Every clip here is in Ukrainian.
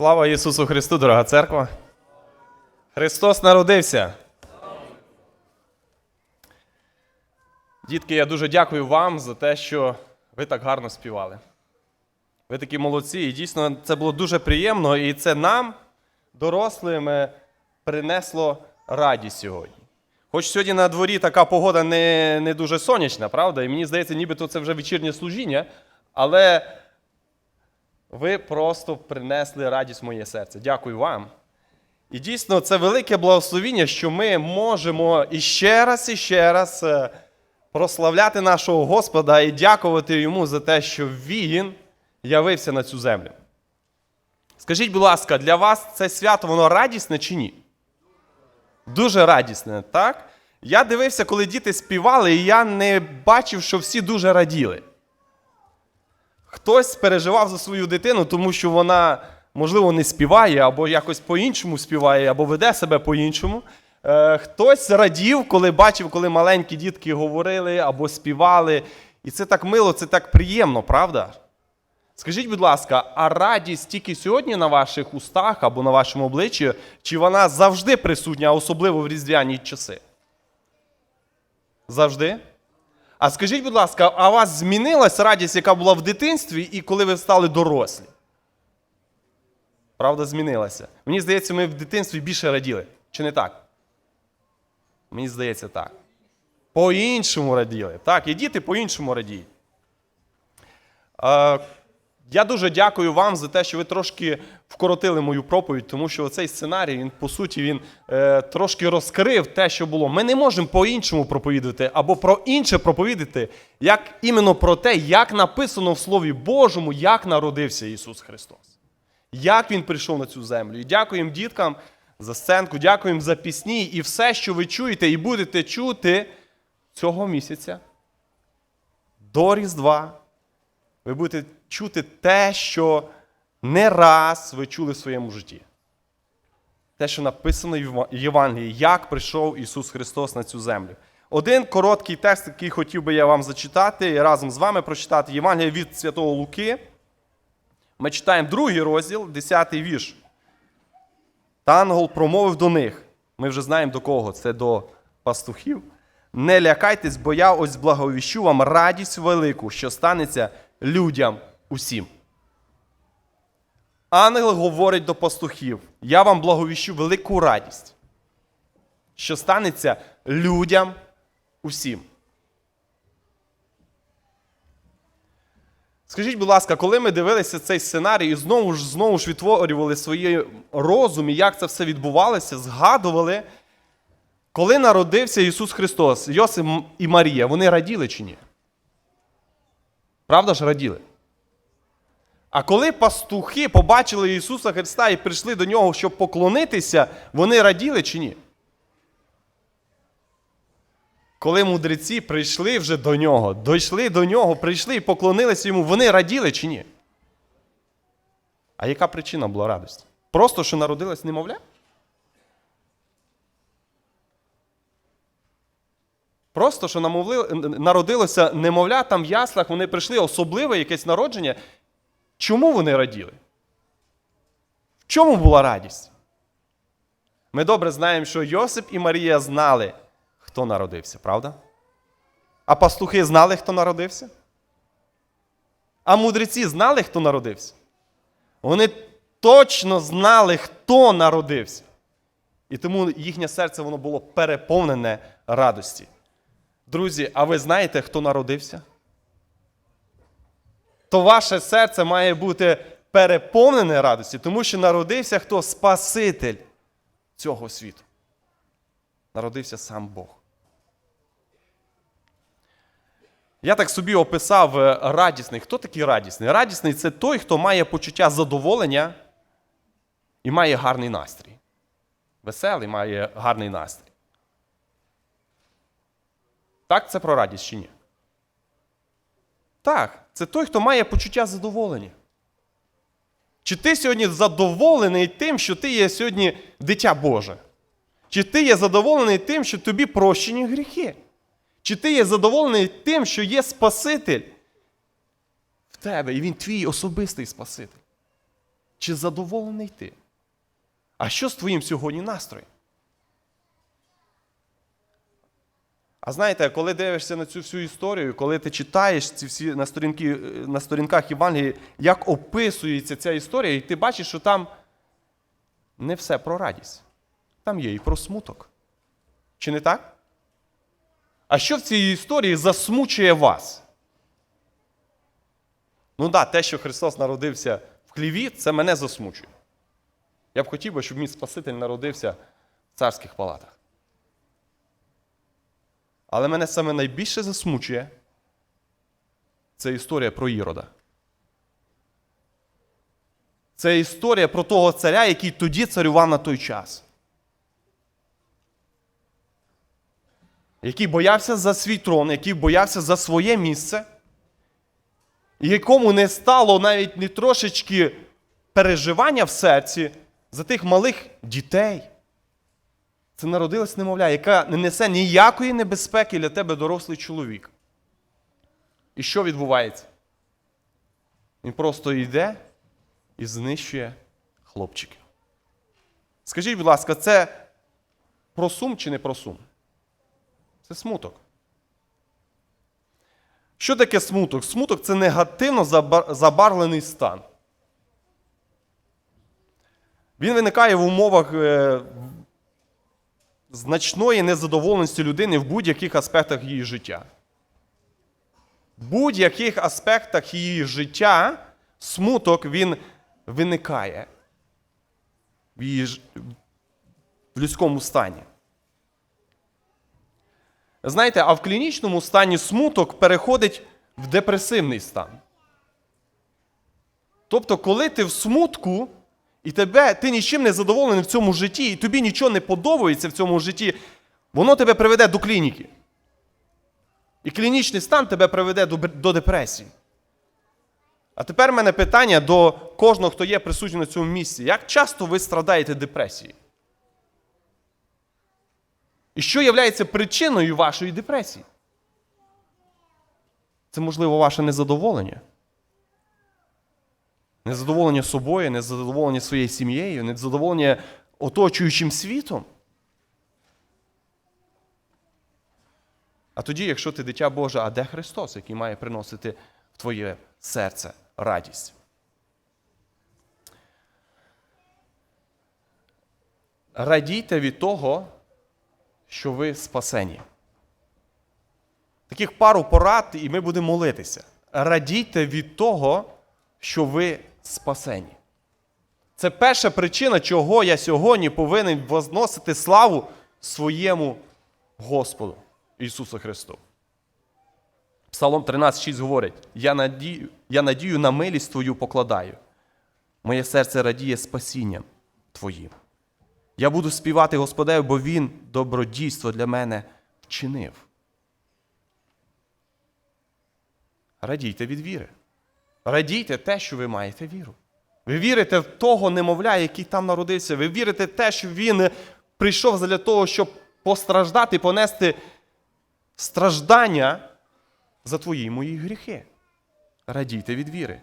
Слава Ісусу Христу, дорога церква! Христос народився! Дітки, я дуже дякую вам за те, що ви так гарно співали. Ви такі молодці, і дійсно це було дуже приємно, і це нам, дорослим, е, принесло радість сьогодні. Хоч сьогодні на дворі така погода не, не дуже сонячна, правда? І мені здається, нібито це вже вечірнє служіння, але ви просто принесли радість в моє серце. Дякую вам. І дійсно, це велике благословіння, що ми можемо іще раз і ще раз е, прославляти нашого Господа і дякувати йому за те, що Він явився на цю землю. Скажіть, будь ласка, для вас це свято воно радісне чи ні? Дуже радісне, так? Я дивився, коли діти співали, і я не бачив, що всі дуже раділи. Хтось переживав за свою дитину, тому що вона, можливо, не співає, або якось по-іншому співає, або веде себе по-іншому. Е, Хтось радів, коли бачив, коли маленькі дітки говорили або співали. І це так мило, це так приємно, правда? Скажіть, будь ласка, а радість тільки сьогодні на ваших устах або на вашому обличчі, чи вона завжди присутня, особливо в різдвяні часи? Завжди? А скажіть, будь ласка, а у вас змінилась радість, яка була в дитинстві, і коли ви стали дорослі? Правда, змінилася. Мені здається, ми в дитинстві більше раділи. Чи не так? Мені здається, так. По-іншому раділи. Так, і діти по-іншому радіють. Я дуже дякую вам за те, що ви трошки вкоротили мою проповідь, тому що цей сценарій, він, по суті, він е, трошки розкрив те, що було. Ми не можемо по-іншому проповідати або про інше проповідати, як іменно про те, як написано в Слові Божому, як народився Ісус Христос. Як Він прийшов на цю землю. І дякуємо діткам за сценку, дякуємо за пісні і все, що ви чуєте і будете чути цього місяця до Різдва. Ви будете чути те, що не раз ви чули в своєму житті. Те, що написано в Євангелії, як прийшов Ісус Христос на цю землю. Один короткий текст, який хотів би я вам зачитати і разом з вами прочитати Євангелія від Святого Луки. Ми читаємо другий розділ, 10 вірш. Та ангел промовив до них. Ми вже знаємо до кого, це до пастухів. Не лякайтесь, бо я ось благовіщу вам радість велику, що станеться людям усім. Ангел говорить до пастухів: я вам благовіщу велику радість, що станеться людям усім. Скажіть, будь ласка, коли ми дивилися цей сценарій і знову ж знову ж відтворювали свої розумі, як це все відбувалося, згадували, коли народився Ісус Христос, Йосип і Марія, вони раділи чи ні? Правда ж раділи? А коли пастухи побачили Ісуса Христа і прийшли до нього, щоб поклонитися, вони раділи чи ні? Коли мудреці прийшли вже до нього, дійшли до нього, прийшли і поклонилися йому, вони раділи чи ні? А яка причина була радості? Просто що народилась немовля? Просто що народилося немовля там в яслах, вони прийшли особливе якесь народження. Чому вони раділи? В чому була радість? Ми добре знаємо, що Йосип і Марія знали, хто народився, правда? А пастухи знали, хто народився? А мудреці знали, хто народився? Вони точно знали, хто народився. І тому їхнє серце воно було переповнене радості. Друзі, а ви знаєте, хто народився? То ваше серце має бути переповнене радості, тому що народився хто Спаситель цього світу. Народився сам Бог. Я так собі описав е, радісний. Хто такий радісний? Радісний це той, хто має почуття задоволення і має гарний настрій. Веселий має гарний настрій. Так, це про радість чи ні? Так, це той, хто має почуття задоволення. Чи ти сьогодні задоволений тим, що ти є сьогодні дитя Боже? Чи ти є задоволений тим, що тобі прощені гріхи? Чи ти є задоволений тим, що є Спаситель в тебе, і він твій особистий Спаситель? Чи задоволений ти? А що з твоїм сьогодні настроєм? А знаєте, коли дивишся на цю всю історію, коли ти читаєш ці всі на, сторінки, на сторінках Євангелії, як описується ця історія, і ти бачиш, що там не все про радість. Там є і про смуток. Чи не так? А що в цій історії засмучує вас? Ну так, да, те, що Христос народився в хліві, це мене засмучує. Я б хотів би, щоб мій Спаситель народився в царських палатах. Але мене саме найбільше засмучує це історія про Ірода. Це історія про того царя, який тоді царював на той час. Який боявся за свій трон, який боявся за своє місце, і якому не стало навіть ні трошечки переживання в серці за тих малих дітей. Це народилась немовля, яка не несе ніякої небезпеки для тебе дорослий чоловік. І що відбувається? Він просто йде і знищує хлопчиків. Скажіть, будь ласка, це про сум чи не про сум? Це смуток. Що таке смуток? Смуток це негативно забарвлений стан. Він виникає в умовах е, значної незадоволеності людини в будь-яких аспектах її життя. В будь-яких аспектах її життя смуток він виникає в, її, в людському стані. Знаєте, а в клінічному стані смуток переходить в депресивний стан. Тобто, коли ти в смутку, і тебе, ти нічим не задоволений в цьому житті, і тобі нічого не подобається в цьому житті, воно тебе приведе до клініки. І клінічний стан тебе приведе до, до депресії. А тепер в мене питання до кожного, хто є присутній на цьому місці. Як часто ви страдаєте депресією? І що є причиною вашої депресії? Це, можливо, ваше незадоволення. Незадоволення собою, незадоволення своєю сім'єю, незадоволення оточуючим світом. А тоді, якщо ти дитя Боже, а де Христос, який має приносити в твоє серце радість? Радійте від того, що ви спасені. Таких пару порад, і ми будемо молитися. Радійте від того, що ви спасені. Це перша причина, чого я сьогодні повинен возносити славу своєму Господу Ісусу Христу. Псалом 13,6 говорить: я надію, я надію на милість Твою покладаю. Моє серце радіє спасінням Твоїм. Я буду співати Господеві, бо Він добродійство для мене вчинив. Радійте від віри. Радійте те, що ви маєте віру. Ви вірите в того немовля, який там народився. Ви вірите в те, що він прийшов для того, щоб постраждати, понести страждання за твої мої гріхи. Радійте від віри.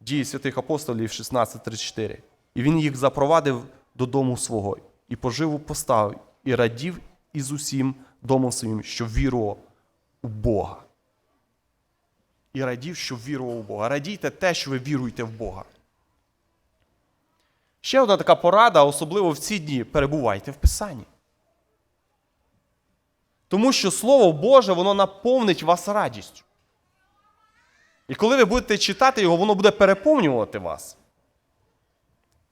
Дії святих апостолів 16.34. І він їх запровадив додому свого, і поживу поставив, і радів із усім домом своїм, що вірував у Бога. І радів, що вірував у Бога. Радійте те, що ви віруєте в Бога. Ще одна така порада, особливо в ці дні, перебувайте в Писанні. Тому що Слово Боже, воно наповнить вас радістю. І коли ви будете читати його, воно буде переповнювати вас.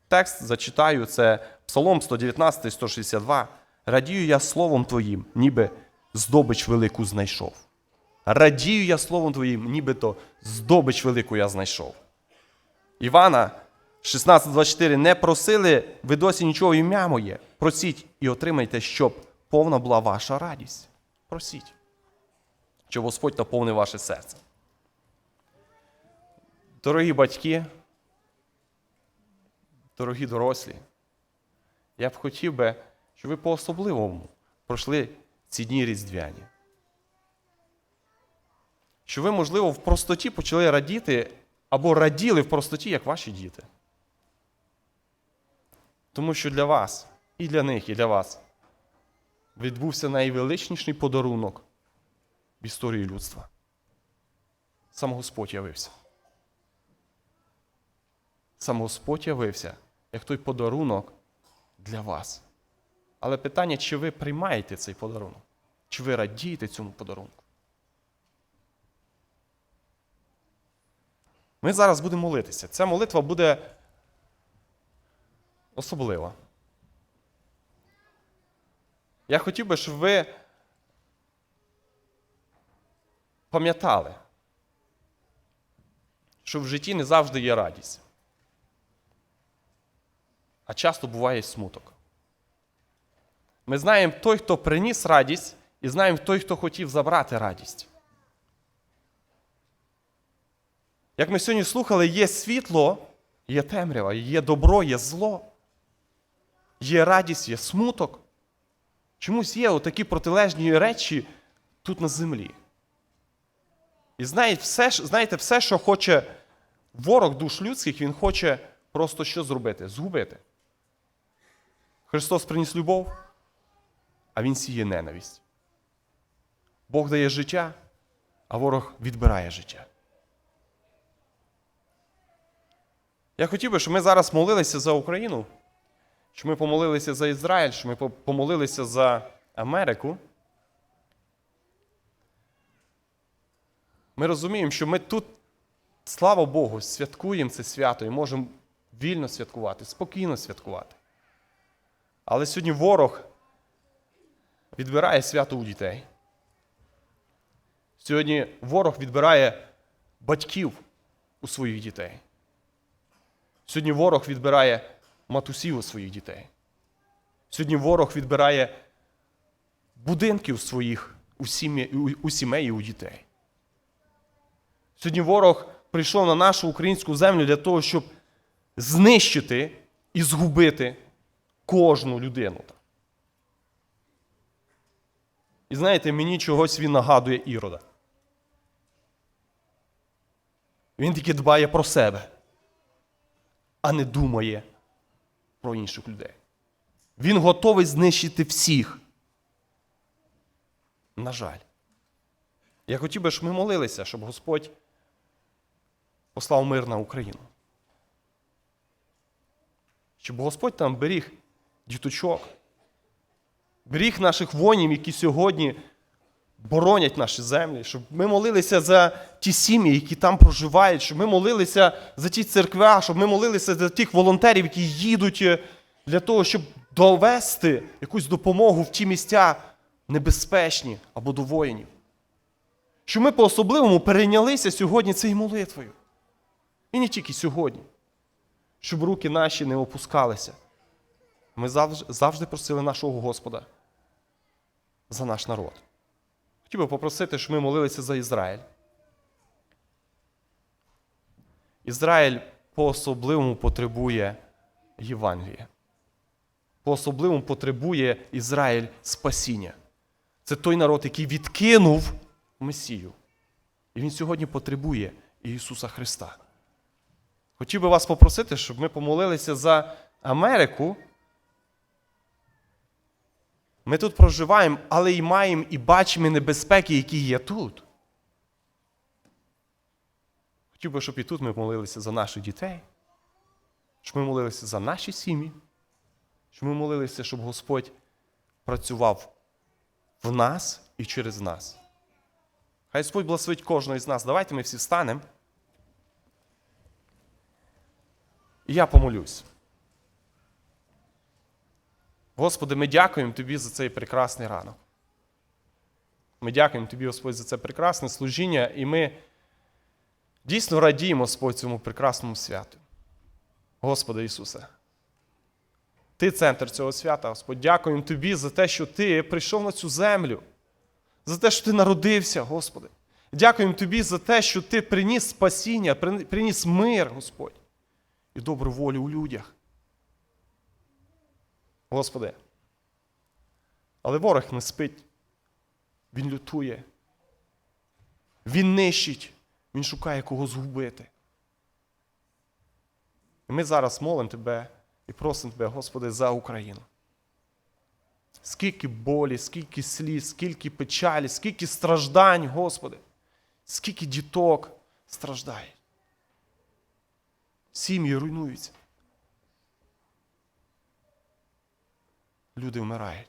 Текст зачитаю, це Псалом 119, 162. Радію я словом Твоїм, ніби здобич велику знайшов. Радію я словом Твоїм, нібито здобич велику я знайшов. Івана 16,24. Не просили ви досі нічого ім'я моє. Просіть і отримайте, щоб повна була ваша радість. Просіть, щоб Господь наповнив ваше серце. Дорогі батьки, дорогі дорослі, я б хотів би, щоб ви по-особливому пройшли ці дні різдвяні. Щоб ви, можливо, в простоті почали радіти або раділи в простоті, як ваші діти. Тому що для вас, і для них, і для вас відбувся найвеличніший подарунок в історії людства. Сам Господь явився. Сам Господь явився як той подарунок для вас. Але питання, чи ви приймаєте цей подарунок? Чи ви радієте цьому подарунку? Ми зараз будемо молитися. Ця молитва буде особлива. Я хотів би, щоб ви пам'ятали, що в житті не завжди є радість, а часто буває смуток. Ми знаємо той, хто приніс радість, і знаємо той, хто хотів забрати радість. Як ми сьогодні слухали, є світло, є темрява, є добро, є зло, є радість, є смуток. Чомусь є отакі протилежні речі тут на землі. І знаєте, все, знаєте, все, що хоче ворог душ людських, він хоче просто що зробити? Згубити. Христос приніс любов, а Він сіє ненависть. Бог дає життя, а ворог відбирає життя. Я хотів би, щоб ми зараз молилися за Україну, щоб ми помолилися за Ізраїль, щоб ми помолилися за Америку. Ми розуміємо, що ми тут, слава Богу, святкуємо це свято і можемо вільно святкувати, спокійно святкувати. Але сьогодні ворог відбирає свято у дітей. Сьогодні ворог відбирає батьків у своїх дітей. Сьогодні ворог відбирає матусів у своїх дітей. Сьогодні ворог відбирає будинків своїх у, сім'ї, у, сімей і у дітей. Сьогодні ворог прийшов на нашу українську землю для того, щоб знищити і згубити кожну людину. І знаєте, мені чогось він нагадує Ірода. Він тільки дбає про себе, а не думає про інших людей. Він готовий знищити всіх. На жаль. Я хотів би, щоб ми молилися, щоб Господь послав мир на Україну. Щоб Господь там беріг діточок, беріг наших воїнів, які сьогодні боронять наші землі, щоб ми молилися за ті сім'ї, які там проживають, щоб ми молилися за ті церкви, щоб ми молилися за тих волонтерів, які їдуть е, для того, щоб довести якусь допомогу в ті місця небезпечні або до воїнів. Щоб ми по-особливому перейнялися сьогодні цією молитвою. І не тільки сьогодні. Щоб руки наші не опускалися. Ми завжди, завжди просили нашого Господа за наш народ. Хотів би попросити, щоб ми молилися за Ізраїль. Ізраїль по-особливому потребує Євангелія. По-особливому потребує Ізраїль спасіння. Це той народ, який відкинув Месію. І він сьогодні потребує Ісуса Христа. Хотів би вас попросити, щоб ми помолилися за Америку. Ми тут проживаємо, але й маємо і бачимо небезпеки, які є тут. Хотів би, щоб і тут ми молилися за наших дітей, щоб ми молилися за наші сім'ї, щоб ми молилися, щоб Господь працював в нас і через нас. Хай Господь благословить кожного із нас. Давайте ми всі встанемо. І я помолюсь. Господи, ми дякуємо Тобі за цей прекрасний ранок. Ми дякуємо Тобі, Господь, за це прекрасне служіння, і ми дійсно радіємо, Господь, цьому прекрасному святу. Господи Ісусе. Ти центр цього свята, Господь. Дякуємо Тобі за те, що Ти прийшов на цю землю, за те, що Ти народився, Господи. Дякуємо Тобі за те, що Ти приніс спасіння, приніс мир, Господь, і добру волю у людях. Господи. Але ворог не спить. Він лютує. Він нищить, він шукає кого згубити. І ми зараз молимо Тебе, І просимо Тебе, Господи, за Україну. Скільки болі, скільки сліз, скільки печалі, скільки страждань, Господи, скільки діток страждає. Сім'ї руйнуються. Люди вмирають.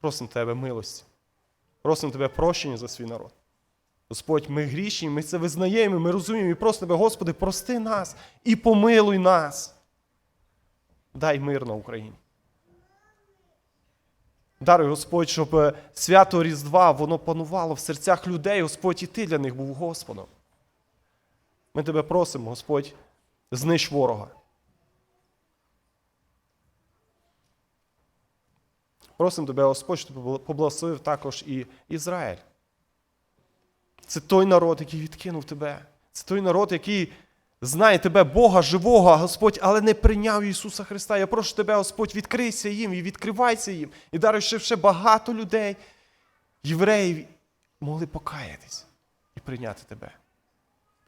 Просимо Тебе милості. Просимо Тебе прощення за свій народ. Господь, ми грішні, ми це визнаємо, ми розуміємо і просимо Тебе, Господи, прости нас і помилуй нас. Дай мир на Україні. Даруй, Господь, щоб е, свято Різдва воно панувало в серцях людей, Господь, і Ти для них був Господом. Ми тебе просимо, Господь, знищ ворога. Просимо тебе, Господь, щоб поблагословив також і Ізраїль. Це той народ, який відкинув тебе. Це той народ, який знає тебе, Бога живого, Господь, але не прийняв Ісуса Христа. Я прошу тебе, Господь, відкрийся їм і відкривайся їм. І даруй, щоб ще багато людей, євреїв, могли покаятись і прийняти тебе.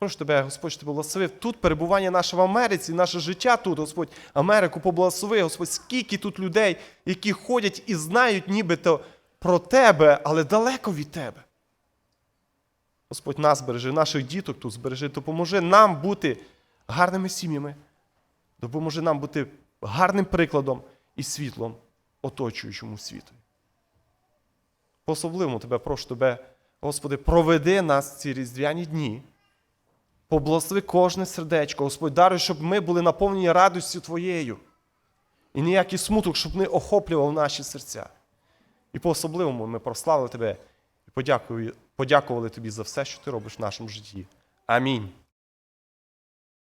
Прошу тебе, Господь, ти благословив тут перебування наше в Америці, наше життя тут, Господь, Америку поблагослови, Господь, скільки тут людей, які ходять і знають нібито про тебе, але далеко від тебе. Господь нас бережи, наших діток тут збережи, допоможи нам бути гарними сім'ями, допоможи нам бути гарним прикладом і світлом оточуючому світу. По особливому тебе прошу тебе, Господи, проведи нас ці різдвяні дні. Поблагослови кожне сердечко, Господь, даруй, щоб ми були наповнені радістю Твоєю. І ніякий смуток, щоб не охоплював наші серця. І по-особливому ми прославили Тебе і подякували, Тобі за все, що ти робиш в нашому житті. Амінь.